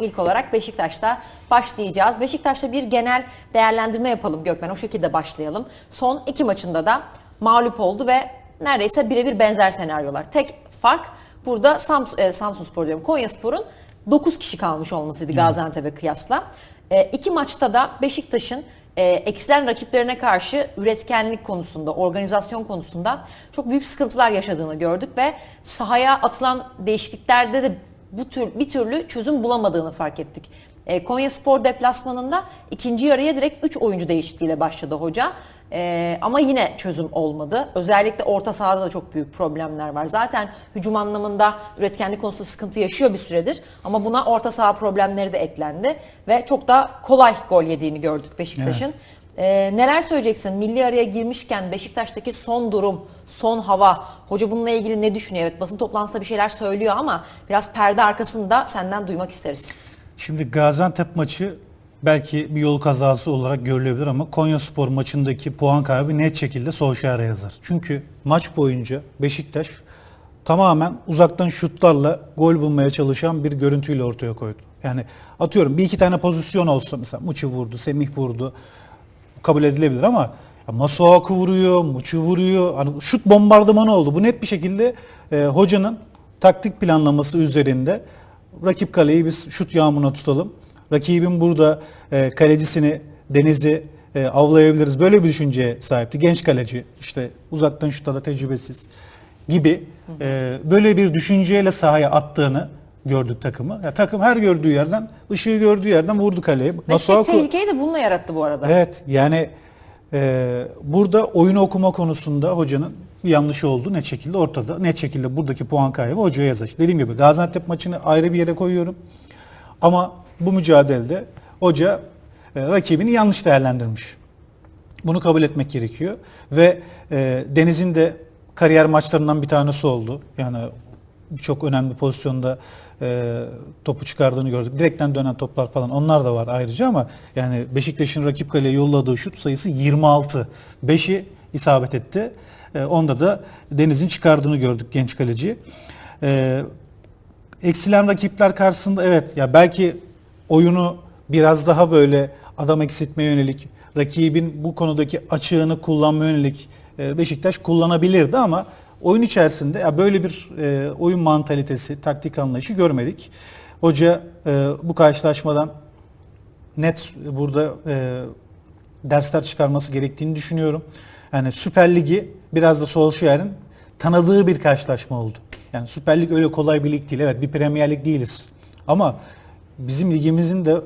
İlk olarak Beşiktaş'ta başlayacağız. Beşiktaş'ta bir genel değerlendirme yapalım Gökmen. O şekilde başlayalım. Son iki maçında da mağlup oldu ve neredeyse birebir benzer senaryolar. Tek fark burada Samsun, e, Samsun Spor diyorum Konya Spor'un 9 kişi kalmış olmasıydı Gaziantep'e kıyasla. E, iki maçta da Beşiktaş'ın e, eksilen rakiplerine karşı üretkenlik konusunda, organizasyon konusunda çok büyük sıkıntılar yaşadığını gördük ve sahaya atılan değişikliklerde de bu tür bir türlü çözüm bulamadığını fark ettik. E, Konya Spor deplasmanında ikinci yarıya direkt 3 oyuncu değişikliğiyle başladı hoca. E, ama yine çözüm olmadı. Özellikle orta sahada da çok büyük problemler var. Zaten hücum anlamında üretkenlik konusunda sıkıntı yaşıyor bir süredir. Ama buna orta saha problemleri de eklendi. Ve çok da kolay gol yediğini gördük Beşiktaş'ın. Evet. Ee, neler söyleyeceksin? Milli araya girmişken Beşiktaş'taki son durum, son hava. Hoca bununla ilgili ne düşünüyor? Evet basın toplantısında bir şeyler söylüyor ama biraz perde arkasında senden duymak isteriz. Şimdi Gaziantep maçı belki bir yol kazası olarak görülebilir ama Konya Spor maçındaki puan kaybı net şekilde Solskjaer'e yazar. Çünkü maç boyunca Beşiktaş tamamen uzaktan şutlarla gol bulmaya çalışan bir görüntüyle ortaya koydu. Yani atıyorum bir iki tane pozisyon olsa mesela Muçi vurdu, Semih vurdu kabul edilebilir ama Masuaku vuruyor, Muçi vuruyor. Hani şut bombardımanı oldu. Bu net bir şekilde e, hocanın taktik planlaması üzerinde rakip kaleyi biz şut yağmuruna tutalım. Rakibin burada e, kalecisini Deniz'i e, avlayabiliriz. Böyle bir düşünceye sahipti. Genç kaleci işte uzaktan şutta da tecrübesiz gibi e, böyle bir düşünceyle sahaya attığını gördük takımı. Ya, takım her gördüğü yerden, ışığı gördüğü yerden vurdu kaleye. Tek tehlikeyi de bununla yarattı bu arada. Evet yani e, burada oyunu okuma konusunda hocanın yanlışı olduğu net şekilde ortada. Net şekilde buradaki puan kaybı hocaya yazar. Dediğim gibi Gaziantep maçını ayrı bir yere koyuyorum. Ama bu mücadelede hoca e, rakibini yanlış değerlendirmiş. Bunu kabul etmek gerekiyor. Ve e, Deniz'in de kariyer maçlarından bir tanesi oldu. Yani çok önemli pozisyonda e, topu çıkardığını gördük. Direkten dönen toplar falan onlar da var ayrıca ama yani Beşiktaş'ın rakip kaleye yolladığı şut sayısı 26. 5'i isabet etti. E, onda da Deniz'in çıkardığını gördük genç kaleci. E, eksilen rakipler karşısında evet ya belki oyunu biraz daha böyle adam eksiltmeye yönelik rakibin bu konudaki açığını kullanma yönelik e, Beşiktaş kullanabilirdi ama oyun içerisinde ya böyle bir e, oyun mantalitesi, taktik anlayışı görmedik. Hoca e, bu karşılaşmadan net burada e, dersler çıkarması gerektiğini düşünüyorum. Yani Süper Ligi biraz da Solskjaer'in tanıdığı bir karşılaşma oldu. Yani Süper Lig öyle kolay bir lig değil. Evet bir Premier Lig değiliz. Ama bizim ligimizin de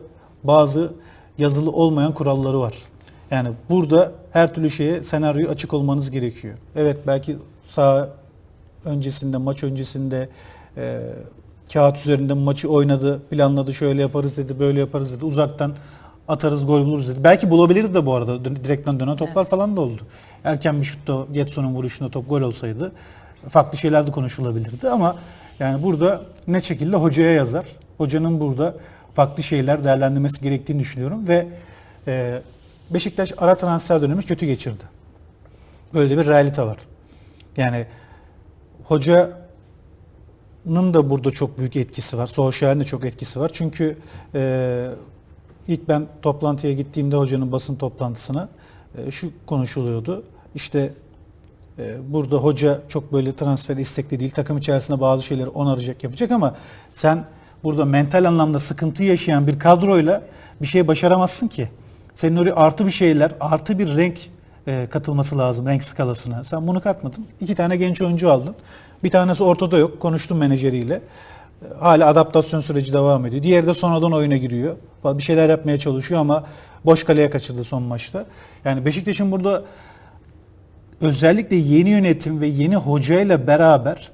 bazı yazılı olmayan kuralları var. Yani burada her türlü şeye senaryoyu açık olmanız gerekiyor. Evet belki sağ öncesinde, maç öncesinde e, kağıt üzerinde maçı oynadı, planladı, şöyle yaparız dedi, böyle yaparız dedi. Uzaktan atarız, gol buluruz dedi. Belki bulabilirdi de bu arada. Direkten dönen toplar Evet. falan da oldu. Erken bir şutta Getson'un vuruşunda top gol olsaydı farklı şeyler de konuşulabilirdi ama yani burada ne şekilde hocaya yazar. Hocanın burada farklı şeyler değerlendirmesi gerektiğini düşünüyorum ve e, Beşiktaş ara transfer dönemi kötü geçirdi. Böyle bir realite var. Yani hocanın da burada çok büyük etkisi var. Solskjaer'in de çok etkisi var. Çünkü e, ilk ben toplantıya gittiğimde hocanın basın toplantısına e, şu konuşuluyordu. İşte e, burada hoca çok böyle transfer istekli değil. Takım içerisinde bazı şeyleri onaracak, yapacak ama sen burada mental anlamda sıkıntı yaşayan bir kadroyla bir şey başaramazsın ki. Senin oraya artı bir şeyler, artı bir renk e, katılması lazım renk skalasına. Sen bunu katmadın. İki tane genç oyuncu aldın. Bir tanesi ortada yok. Konuştum menajeriyle. E, Hala adaptasyon süreci devam ediyor. Diğeri de sonradan oyuna giriyor. Bir şeyler yapmaya çalışıyor ama boş kaleye kaçırdı son maçta. Yani Beşiktaş'ın burada özellikle yeni yönetim ve yeni hocayla beraber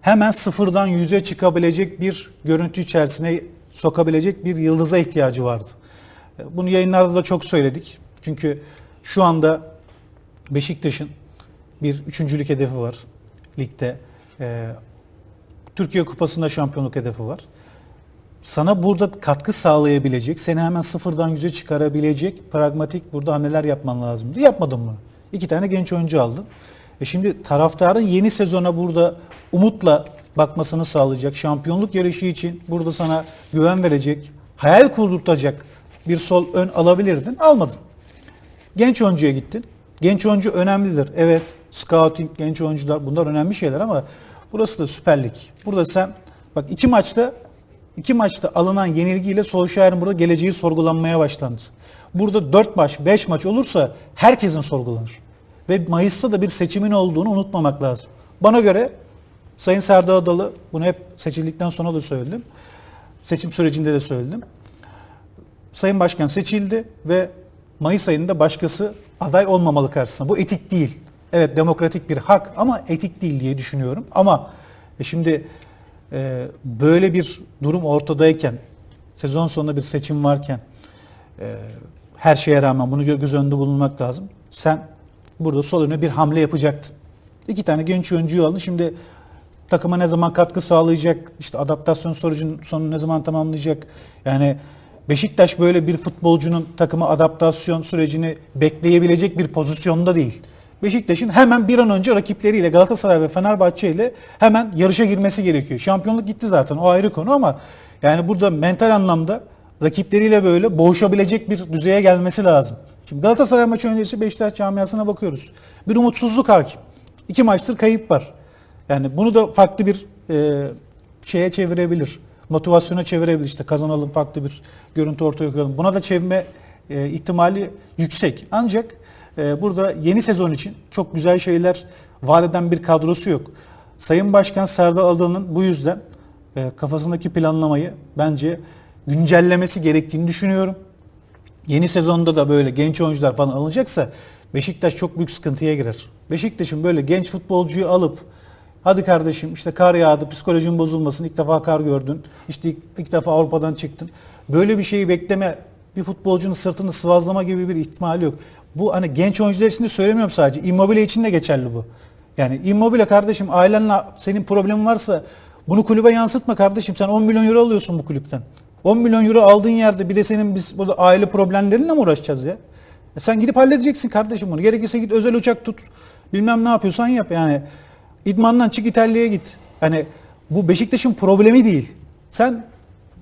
hemen sıfırdan yüze çıkabilecek bir görüntü içerisine sokabilecek bir yıldıza ihtiyacı vardı. E, Bunu yayınlarda da çok söyledik. Çünkü şu anda Beşiktaş'ın bir üçüncülük hedefi var ligde. E, Türkiye Kupası'nda şampiyonluk hedefi var. Sana burada katkı sağlayabilecek, seni hemen sıfırdan yüze çıkarabilecek pragmatik burada hamleler yapman lazımdı. Yapmadın bunu. İki tane genç oyuncu aldın. E şimdi taraftarın yeni sezona burada umutla bakmasını sağlayacak, şampiyonluk yarışı için burada sana güven verecek, hayal kurdurtacak bir sol ön alabilirdin. Almadın. Genç oyuncuya gittin. Genç oyuncu önemlidir. Evet, scouting, genç oyuncular bunlar önemli şeyler ama burası da Süper Lig. Burada sen bak iki maçta iki maçta alınan yenilgiyle Solskjaer'in burada geleceği sorgulanmaya başlandı. Burada 4 maç, 5 maç olursa herkesin sorgulanır. Ve Mayıs'ta da bir seçimin olduğunu unutmamak lazım. Bana göre Sayın Serdar Adalı, bunu hep seçildikten sonra da söyledim. Seçim sürecinde de söyledim. Sayın Başkan seçildi ve Mayıs ayında başkası aday olmamalı karşısına. Bu etik değil. Evet demokratik bir hak ama etik değil diye düşünüyorum. Ama e, şimdi e, böyle bir durum ortadayken, sezon sonunda bir seçim varken e, her şeye rağmen bunu gö- göz önünde bulunmak lazım. Sen burada sol öne bir hamle yapacaktın. İki tane genç oyuncuyu aldın. Şimdi takıma ne zaman katkı sağlayacak, işte adaptasyon sonucunun sonunu ne zaman tamamlayacak. Yani Beşiktaş böyle bir futbolcunun takıma adaptasyon sürecini bekleyebilecek bir pozisyonda değil. Beşiktaş'ın hemen bir an önce rakipleriyle Galatasaray ve Fenerbahçe ile hemen yarışa girmesi gerekiyor. Şampiyonluk gitti zaten o ayrı konu ama yani burada mental anlamda rakipleriyle böyle boğuşabilecek bir düzeye gelmesi lazım. Şimdi Galatasaray maçı öncesi Beşiktaş camiasına bakıyoruz. Bir umutsuzluk hakim. İki maçtır kayıp var. Yani bunu da farklı bir e, şeye çevirebilir. Motivasyona çevirebilir. İşte kazanalım farklı bir görüntü ortaya koyalım. Buna da çevirme e, ihtimali yüksek. Ancak e, burada yeni sezon için çok güzel şeyler vaat eden bir kadrosu yok. Sayın Başkan Serdar Adalı'nın bu yüzden e, kafasındaki planlamayı bence güncellemesi gerektiğini düşünüyorum. Yeni sezonda da böyle genç oyuncular falan alınacaksa Beşiktaş çok büyük sıkıntıya girer. Beşiktaş'ın böyle genç futbolcuyu alıp hadi kardeşim işte kar yağdı psikolojin bozulmasın ilk defa kar gördün işte ilk, ilk defa Avrupa'dan çıktın. Böyle bir şeyi bekleme bir futbolcunun sırtını sıvazlama gibi bir ihtimali yok. Bu hani genç oyuncular için de söylemiyorum sadece. Immobile için de geçerli bu. Yani Immobile kardeşim ailenle senin problemin varsa bunu kulübe yansıtma kardeşim. Sen 10 milyon euro alıyorsun bu kulüpten. 10 milyon euro aldığın yerde bir de senin biz burada aile problemlerinle mi uğraşacağız ya? E sen gidip halledeceksin kardeşim bunu. Gerekirse git özel uçak tut. Bilmem ne yapıyorsan yap yani. İdmandan çık İtalya'ya git. Hani bu Beşiktaş'ın problemi değil. Sen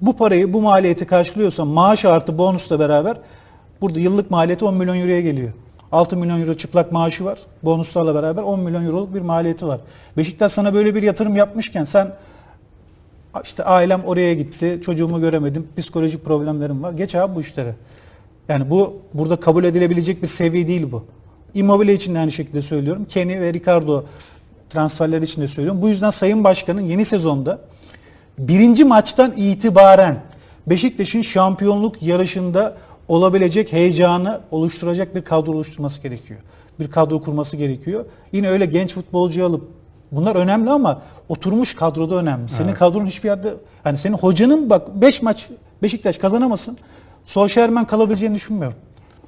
bu parayı, bu maliyeti karşılıyorsan maaş artı bonusla beraber burada yıllık maliyeti 10 milyon euroya geliyor. 6 milyon euro çıplak maaşı var. Bonuslarla beraber 10 milyon euroluk bir maliyeti var. Beşiktaş sana böyle bir yatırım yapmışken sen işte ailem oraya gitti, çocuğumu göremedim, psikolojik problemlerim var. Geç abi bu işlere. Yani bu burada kabul edilebilecek bir seviye değil bu. Immobile için de aynı şekilde söylüyorum. Kenny ve Ricardo transferleri için de söylüyorum. Bu yüzden Sayın Başkan'ın yeni sezonda birinci maçtan itibaren Beşiktaş'ın şampiyonluk yarışında olabilecek heyecanı oluşturacak bir kadro oluşturması gerekiyor. Bir kadro kurması gerekiyor. Yine öyle genç futbolcu alıp bunlar önemli ama oturmuş kadroda önemli. Senin kadronun hiçbir yerde hani senin hocanın bak 5 maç Beşiktaş kazanamasın. Solskjaer ben kalabileceğini düşünmüyorum.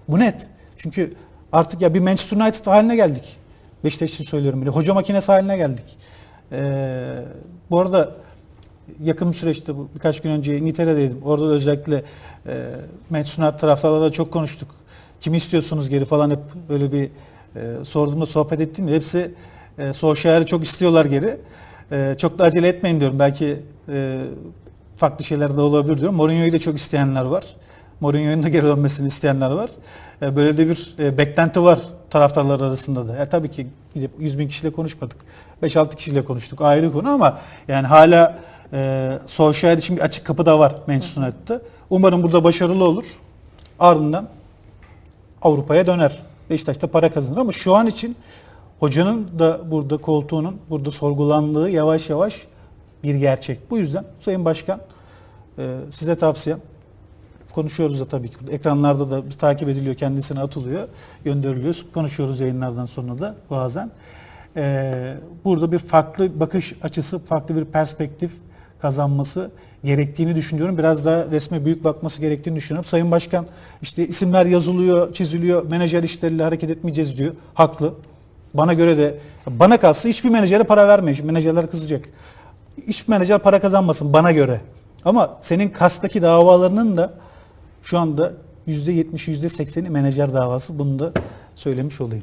Bu net. Çünkü artık ya bir Manchester United haline geldik. Beşiktaş için söylüyorum bile. Hoca makinesi haline geldik. Ee, bu arada yakın bir süreçte birkaç gün önce İngiltere'deydim. Orada da özellikle e, United taraftarlarla çok konuştuk. Kimi istiyorsunuz geri falan hep böyle bir e, sorduğumda sohbet ettim. Hepsi e, Solskjaer'i çok istiyorlar geri. E, çok da acele etmeyin diyorum. Belki e, farklı şeyler de olabilir diyorum. Mourinho'yu da çok isteyenler var. Mourinho'nun da geri dönmesini isteyenler var. E, böyle de bir e, beklenti var taraftarlar arasında da. E, tabii ki gidip 100 bin kişiyle konuşmadık. 5-6 kişiyle konuştuk ayrı konu ama yani hala e, Solskjaer için bir açık kapı da var Manchester United'da. Umarım burada başarılı olur. Ardından Avrupa'ya döner. Beşiktaş'ta para kazanır ama şu an için hocanın da burada koltuğunun burada sorgulandığı yavaş yavaş bir gerçek. Bu yüzden Sayın Başkan e, size tavsiyem konuşuyoruz da tabii ki. Ekranlarda da biz takip ediliyor, kendisine atılıyor, gönderiliyor. Konuşuyoruz yayınlardan sonra da bazen. Ee, burada bir farklı bakış açısı, farklı bir perspektif kazanması gerektiğini düşünüyorum. Biraz daha resme büyük bakması gerektiğini düşünüyorum. Sayın Başkan işte isimler yazılıyor, çiziliyor, menajer işleriyle hareket etmeyeceğiz diyor. Haklı. Bana göre de bana kalsa hiçbir menajere para vermeyin. Menajerler kızacak. Hiçbir menajer para kazanmasın bana göre. Ama senin kastaki davalarının da şu anda %70, %80'i menajer davası. Bunu da söylemiş olayım.